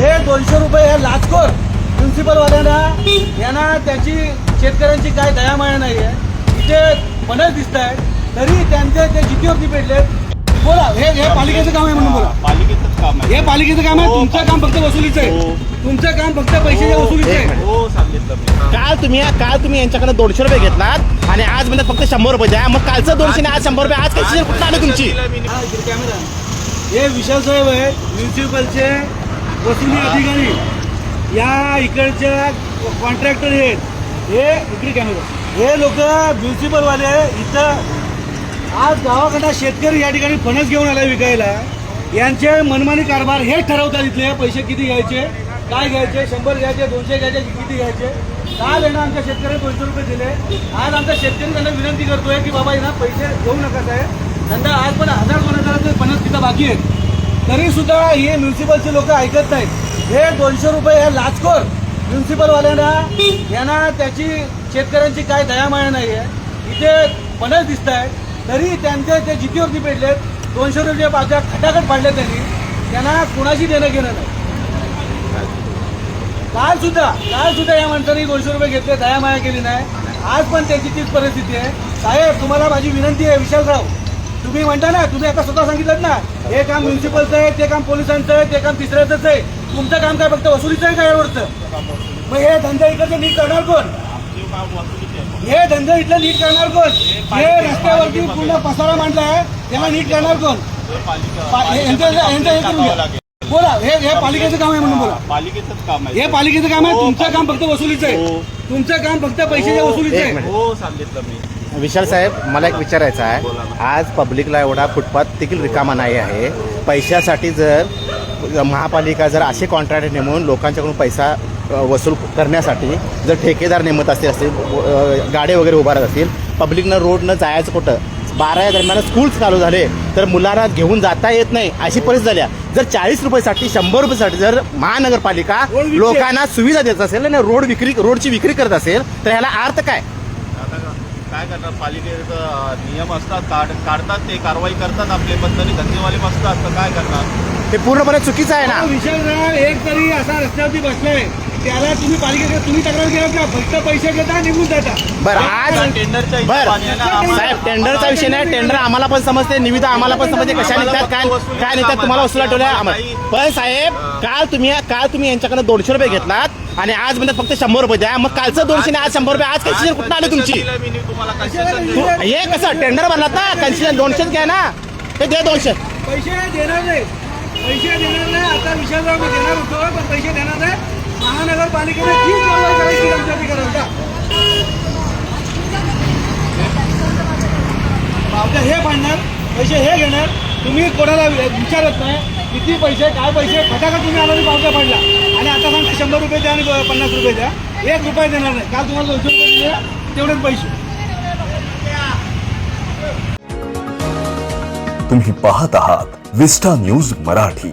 हे दोनशे रुपये हे लाचखोर म्युन्सिपलवाल्यांना यांना त्याची शेतकऱ्यांची काय दयामाया नाही आहे इथे पणच दिसत आहे तरी त्यांचे ते जितीवरती पेटले. बोला हे हे पालिकेचं काम आहे म्हणून बोला. पालिकेचंच काम आहे. हे पालिकेचं काम आहे हो, तुमचं काम फक्त वसुलीचं आहे. हो. तुमचं काम फक्त पैशाच्या वसुलीचं आहे. हो सांगितलं मी काल तुम्ही काल तुम्ही यांच्याकडे दोनशे रुपये घेतलात आणि आज म्हणतात फक्त शंभर रुपये द्या. मग कालचं दोनशे आणि आज शंभर रुपये. आज कशी कुठं आलं तुमची? हा, इकडे कॅमेरा हे विशाल साहेब आहेत म्युन्सिपलचे वसुली अधिकारी या इकडच्या कॉन्ट्रॅक्टर आहेत. हे इकडे कॅमेरा हे लोक म्युन्सिपलवाले इथं आज गावाकडा शेतकरी या ठिकाणी फणस घेऊन आला विकायला. यांचे मनमानी कारभार हे ठरवतात इथले. पैसे किती घ्यायचे काय घ्यायचे शंभर घ्यायचे दोनशे घ्यायचे किती घ्यायचे. काल आहे आमच्या शेतकऱ्यांनी दोनशे रुपये दिले. आज आमचा शेतकरी त्यांना विनंती करतोय की बाबा यांना पैसे घेऊ नका साहेब. त्यांना आज पण हजार दोन हजार पन्नास तिथं बाकी आहेत. तरी सुद्धा हे म्युन्सिपलचे लोक ऐकत नाहीत. हे दोनशे रुपये हे लाचखोर म्युन्सिपलवाल्यांना यांना त्याची शेतकऱ्यांची काय दयामाया नाही आहे इथे पणच दिसत आहे तरी त्यांचे ते जितीवरती पेटलेत. दोनशे रुपये बाजा खटाखट पाडले त्यांनी. त्यांना कुणाशी देणं घेणं नाही. काल सुद्धा काल सुद्धा या माणसाने दोनशे रुपये घेतले दयामाया केली नाही. आज पण त्याची तीच परिस्थिती आहे. साहेब तुम्हाला माझी विनंती आहे विशालराव. तुम्ही म्हणता ना तुम्ही आता स्वतः सांगितलं ना हे काम म्युन्सिपलचं आहे ते काम पोलिसांचं आहे ते काम तिसऱ्याचंच आहे. तुमचं काम काय फक्त वसुलीचं आहे का यावरचं? मग हे धंदा इकडचं नीट करणार कोण? हे धंदा इथलं नीट करणार कोण? हे रस्त्यावरती पूर्ण पसारा मांडलाय त्याला नीट करणार कोण. बोला हे पालिकेचं काम आहे म्हणून बोला. पालिकेचंच काम आहे. हे पालिकेचं काम आहे तुमचं काम फक्त वसुलीचं आहे. हो. तुमचं काम फक्त पैशाच्या वसुलीचं एक आहे. मिनिट. हो सांगितलं मी. विशाल साहेब मला एक विचारायचं आहे. आज पब्लिकला एवढा फुटपाथ देखील रिकामा नाही आहे. पैशासाठी जर महापालिका जर असे कॉन्ट्रॅक्ट नेमून लोकांच्याकडून पैसा अ, वसूल करण्यासाठी जर ठेकेदार नेमत असतील असतील अ, गाडे वगैरे उभारत असतील पब्लिकनं रोडनं जायचं कुठं? बारा या दरम्यान स्कूल चालू झाले. तर मुलांना घेऊन जाता येत नाही अशी परिस्थिती झाली आहे. जर चाळीस रुपयासाठी शंभर रुपयासाठी जर महानगरपालिका. लोकांना सुविधा देत असेल आणि रोड विक्री रोडची विक्री करत असेल तर ह्याला अर्थ काय? आता काय करणार? पालिकेचा नियम असतात काढ काढतात ते कारवाई करतात आपले पण तरी धंदेवाले बसतात तर काय करणार? ते पूर्णपणे चुकीचं आहे ना. विशालराव एक तरी असा रस्त्यावरती बसलाय त्याला तुम्ही पालिकेकडे तुम्ही तक्रार केला का? फक्त पैसे घेता निघून जाता. बरं आज टेंडरच्या बर. हिशोबाने आहे ना, आम्हाला- साहेब टेंडरचा विषय नाही. टेंडर आम्हाला पण समजते निविदा आम्हाला पण समजते कशा निघतात काय काय निघतात तुम्हाला वसुला ठेवल्या आम्हाला. पण साहेब काल तुम्ही काल तुम्ही यांच्याकडे दोनशे रुपये घेतलात आणि आज म्हणतात फक्त शंभर रुपये द्या. मग कालचं दोनशे आणि आज शंभर रुपये. आज कशी कुठं आलं तुमची? मी तुम्हाला तू-. हे कसं टेंडर भरलात ना? कन्सिजन दोनशेच घ्या ना. हे दे दोनशे. पैसे देणार नाही. पैसे देणार नाही. आता विशालराव मी देणार होतो पण पैसे देणार नाही. महानगरपालिकेने जी कारवाई करायची आमच्यासाठी कराल का? पावत्या हे पाडणार पैसे हे घेणार तुम्ही कोणाला विचारत नाही किती पैसे काय पैसे फटाका तुम्ही आम्हाला पावत्या पाडला आणि आता सांगता शंभर रुपये द्या आणि पन्नास रुपये द्या. एक रुपये देणार नाही. काल तुम्हाला दोनशे रुपये दिले तेवढेच पैसे. तुम्ही पाहत आहात विस्टा न्यूज मराठी.